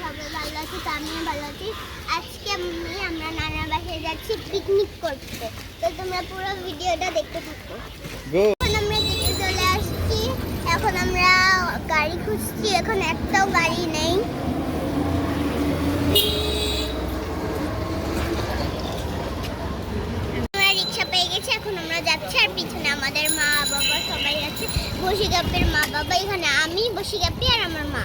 সবাই ভালো আছি তো আমিও ভালো আছি। আজকে আমি আমরা নানার বাসায় যাচ্ছি পিকনিক করতে। তো তোমরা পুরো ভিডিওটা দেখতে থাকো। এখন আমরা যেতে চলে আসছি। এখন আমরা গাড়ি খুঁজছি এখন একটাও গাড়ি নেই। পেয়ে গেছি এখন আমরা যাচ্ছি আর পিছনে আমাদের মা বাবা সবাই আছে। বসিগাপের মা বাবা এখানে আমি বসিগাপি আর আমার মা।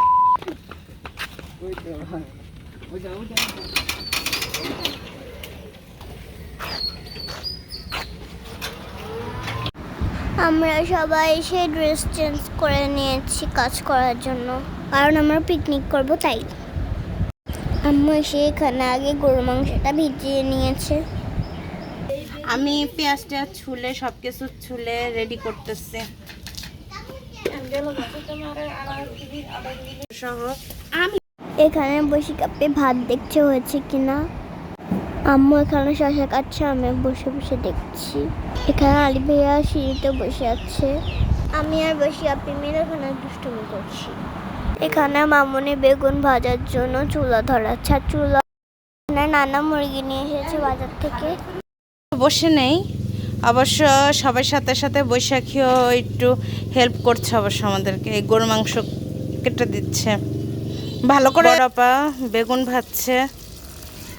আমরা সবাই এসে ড্রেস চেঞ্জ করে নিয়েছি কাজ করার জন্য। কারণ আমরা পিকনিক করব তাই। আম্মু এসে এখানে আগে গরু মাংসটা ভিজিয়ে নিয়েছে। আমি পেঁয়াজটা ছুলে সব কিছু ছুলে রেডি করতেছি। সহ আমি এখানে বসে কাপে ভাত দেখছে, হয়েছে কিনা? আম্মু এখানে শশা কাটছে, আমি বসে বসে দেখছি। এখানে আলি ভাইয়া সিঁড়িতে বসে আছে। আমি আর বসে, আপনি মিলে এখানে দুষ্টুমি করছি। এখানে মামুনি বেগুন ভাজার জন্য চুলা ধরাচ্ছে, আর চুলা নানা মুরগি নিয়ে এসেছে বাজার থেকে। বসে নেই, অবশ্য সবার সাথে সাথে বৈশাখীও একটু হেল্প করছে অবশ্য আমাদেরকে, এই গরু মাংস কেটে দিচ্ছে। ভালো করে আপা বেগুন ভাজছে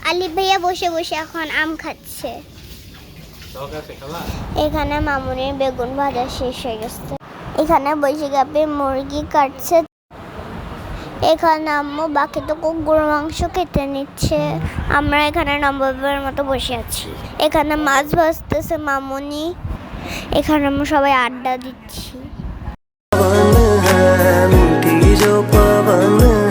আলি ভাইয়া বসে বসে এখন আম খাচ্ছে এখানে মামুনির বেগুন ভাজা শেষ হয়ে গেছে এখানে বসে গাপে মুরগি কাটছে এখানে আম্মু বাকি তো গরু মাংস কেটে নিচ্ছে আমরা এখানে নবাবের মতো বসে আছি এখানে মাছ ভাজতেছে মামুনি এখানে আমরা সবাই আড্ডা দিচ্ছি पवन है मीठी जो पवन है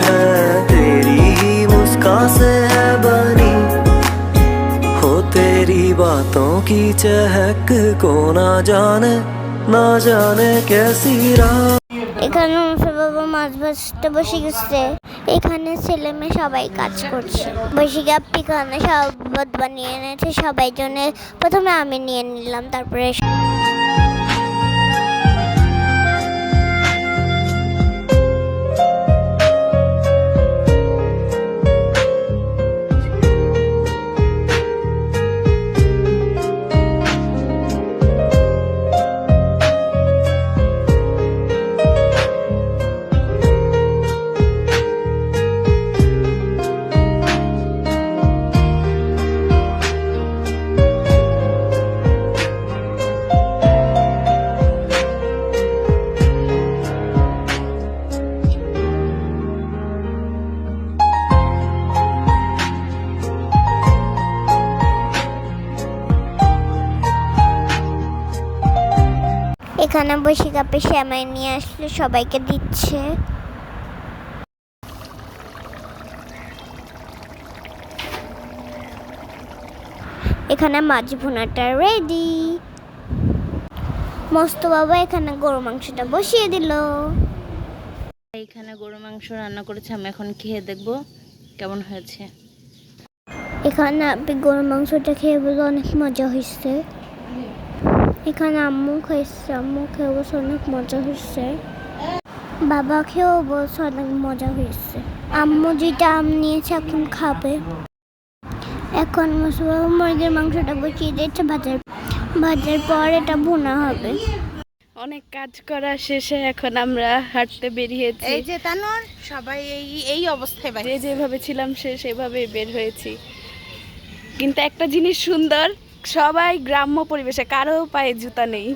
की चहक को ना जाने ना जाने कैसी राह এখানে মুসা বাবা মাছ ভাজতে বসে গেছে এখানে ছেলে মেয়ে সবাই কাজ করছে বসে গাপ এখানে শরবত বানিয়ে এনেছে সবাই জন্য প্রথমে আমি নিয়ে নিলাম তারপরে এখানে বসে কাপে শ্যামাই নিয়ে আসলে সবাইকে দিচ্ছে। এখানে মাছ ভুনাটা রেডি মস্ত বাবা এখানে গরু মাংসটা বসিয়ে দিল। এখানে গরু মাংস রান্না করেছে আমি এখন খেয়ে দেখব কেমন হয়েছে। এখানে আপনি গরু মাংসটা খেয়ে বলে অনেক মজা হয়েছে এখানে আম্মু খাইছে আম্মু খেয়ে বলছে অনেক মজা হয়েছে বাবা খেয়েও বলছে অনেক মজা হয়েছে আম্মু যেটা আম নিয়েছে এখন খাবে। এখন মুসবাবু মুরগির মাংসটা বসিয়ে দিয়েছে ভাজার ভাজার পর এটা ভুনা হবে। অনেক কাজ করা শেষে এখন আমরা হাঁটতে বেরিয়েছি। এই যে তানোর সবাই এই এই অবস্থায় বাইরে। যে যেভাবে ছিলাম সে সেভাবেই বের হয়েছি। কিন্তু একটা জিনিস সুন্দর সবাই গ্রাম্য পরিবেশে কারো পায়ে জুতা নেই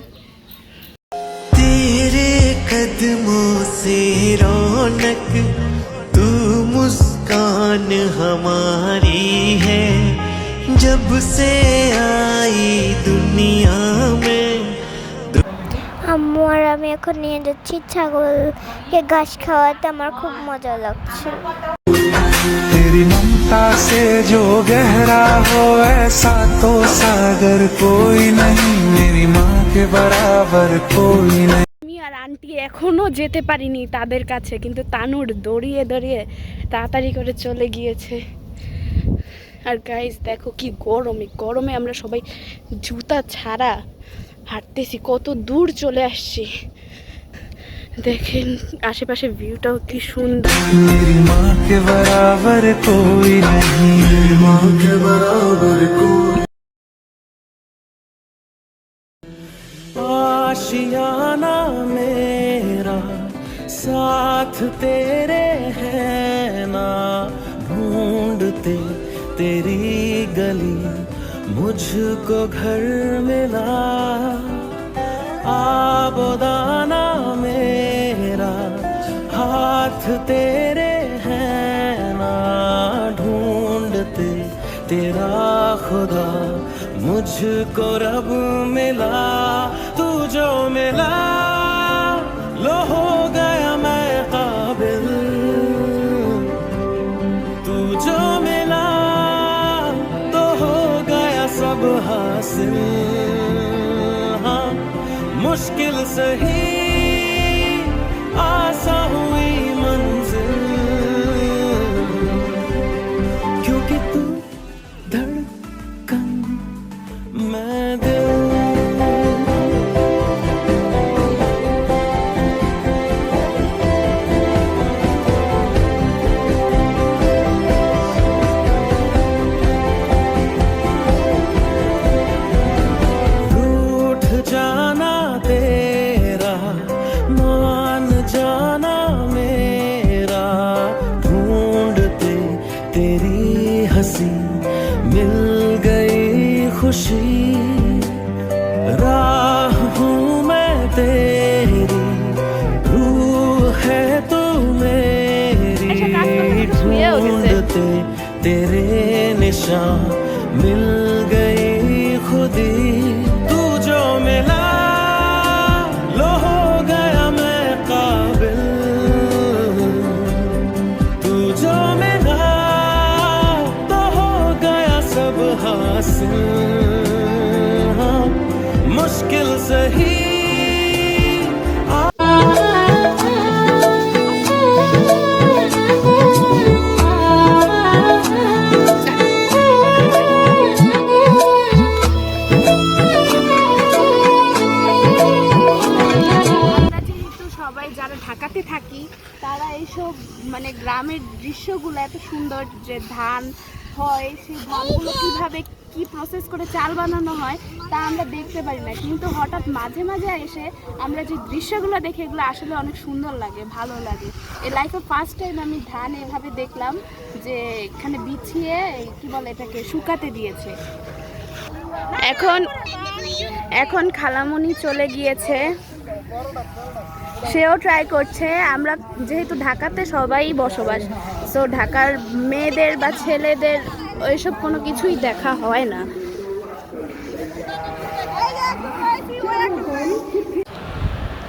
तेरे कदमों से रौनक तू मुस्कान हमारी है जब से आई दुनिया में আম্মু আর আমি এখন নিয়ে যাচ্ছি ছাগলকে ঘাস খাওয়াতে আমার খুব মজা লাগছে तेरी ममता से जो गहरा हो ऐसा तो सागर कोई नहीं मेरी माँ के बराबर कोई नहीं আমি আর আন্টি এখনো যেতে পারিনি তাদের কাছে কিন্তু তানুর দড়িয়ে দড়িয়ে তাড়াতাড়ি করে চলে গিয়েছে আর গাইস দেখো কি গরম এই গরমে আমরা সবাই জুতা ছাড়া হাঁটতেছি কত দূর চলে আসছি দেখেন আশেপাশে ভিউটাও কি সুন্দর मेरी माँ के बराबर कोई नहीं मेरी माँ के बराबर कोई आशियाना मेरा साथ तेरे है ना ढूंढते तेरी गली मुझको घर मिला आबोदाना मेरा हाथ तेरे हैं ना ढूंढते, तेरा खुदा मुझको रब मिला, तू जो मिला, लो हो गया मैं काबिल। तू जो मिला तो हो गया सब हासिल। हाँ मुश्किल सही निशान मिल गई खुदी দৃশ্যগুলো এত সুন্দর যে ধান হয়, সেই ধানগুলো কীভাবে কি প্রসেস করে চাল বানানো হয়, তা আমরা দেখতে পারি না। কিন্তু হঠাৎ মাঝে মাঝে এসে আমরা যে দৃশ্যগুলো দেখি, এগুলো আসলে অনেক সুন্দর লাগে, ভালো লাগে। এই লাইফে ফার্স্ট টাইম আমি ধান এভাবে দেখলাম যে এখানে বিছিয়ে, কি বলে এটাকে, শুকাতে দিয়েছে। এখন এখন খালামণি চলে গিয়েছে। সেও ট্রাই করছে। আমরা যেহেতু ঢাকাতে সবাই বসবাস সো ঢাকার মেয়েদের বা ছেলেদের ওইসব কোনো কিছুই দেখা হয় না।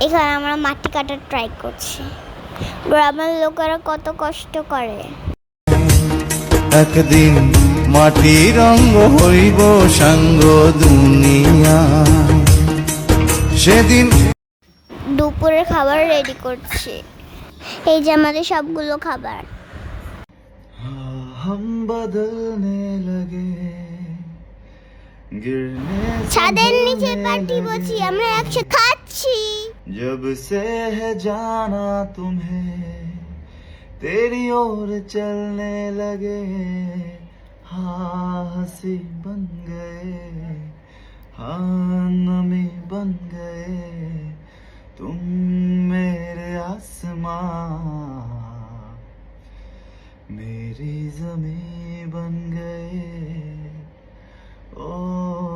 এখানে আমরা মাটি কাটার ট্রাই করছি। গ্রামের লোকেরা কত কষ্ট করে। একদিন মাটি রঙ্গ হইব সাঙ্গ দুনিয়া। সেদিন দুপুরের খাবার রেডি করছি এই যে আমাদের সবগুলো খাবার हम बदलने लगे गिरने से ছাদের নিচে ढलने পার্টি लगे। বসি আমরা একসাথে খাচ্ছি जब से है जाना तुम्हें तेरी ओर चलने लगे हाँ हंसी बन गए हाँ नमी बन गए तुम मेरे आसमां मेरी जमी बन गए। ओ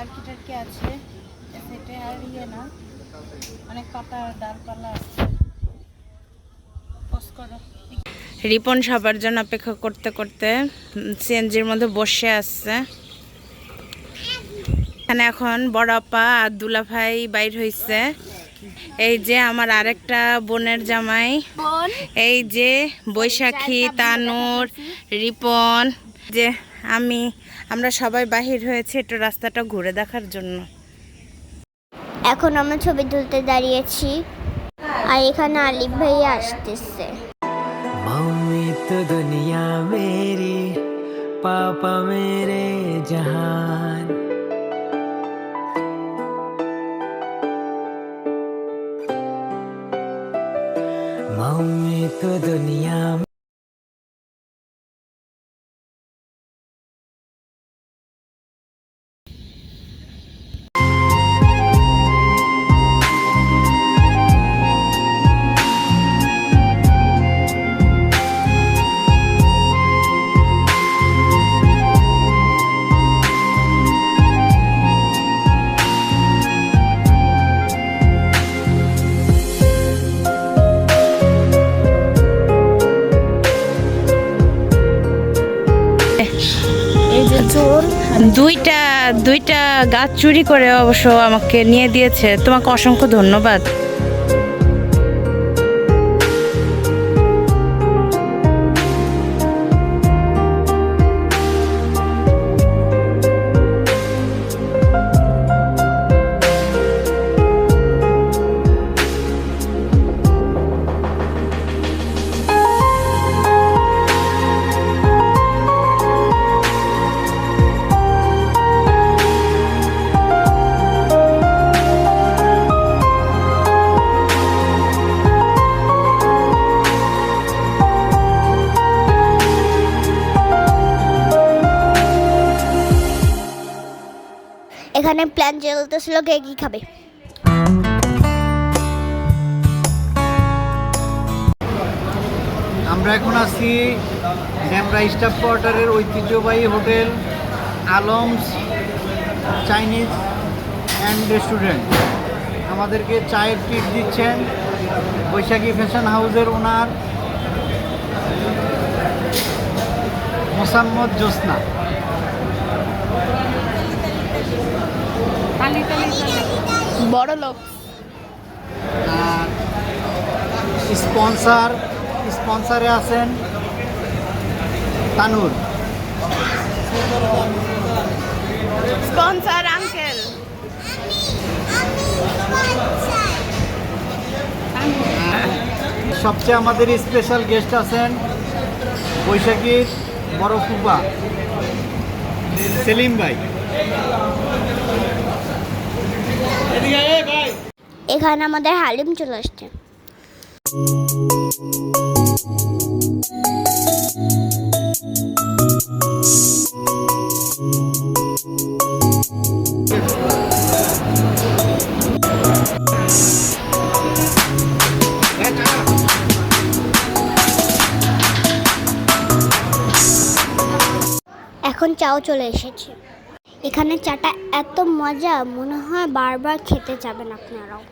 কালার কি আছে? সেটা আর ইয়ে না। অনেক পাতা ডালপালা আছে। রিপন সবার জন্য অপেক্ষা করতে করতে সিএনজির মধ্যে বসে আসছে এখানে এখন বড় আপা আর দুলা ভাই বাইর হয়েছে এই যে আমার আরেকটা বোনের জামাই। এই যে বৈশাখী তানুর রিপন। যে আমি আমরা সবাই বাহির হয়েছে একটু রাস্তাটা ঘুরে দেখার জন্য। এখন আমরা ছবি তুলতে দাঁড়িয়েছি আর এখানে আলিফ ভাই আসতেছে। মাম্মি তো দুনিয়া মেরি পাপা মেরে জাহান। মাম্মি তো দুনিয়া চোর দুইটা দুইটা গাছ চুরি করে অবশ্য আমাকে নিয়ে দিয়েছে। তোমাকে অসংখ্য ধন্যবাদ। প্ল্যান চলতেছিল কে খাবে? আমরা এখন আছি ড্যামরা স্টাফ কোয়ার্টারের ঐতিহ্যবাহী hotel Alams Chinese and restaurant আমাদেরকে চায়ের টিপ দিচ্ছেন বৈশাখী ফ্যাশন হাউসের ওনার মোসাম্মদ জ্যোৎস্না বড় লোক। আর স্পন্সার স্পন্সারে আছেন তানুর। Sponsor uncle. সবচেয়ে আমাদের স্পেশাল গেস্ট আছেন বৈশাখীর বড় ফুপা সেলিম ভাই। এখানে আমাদের হালিম চলে আসছে। এখন চাও চলে এসেছে। এখানে চাটা এত মজা মনে হয় বারবার খেতে যাবেন আপনারাও।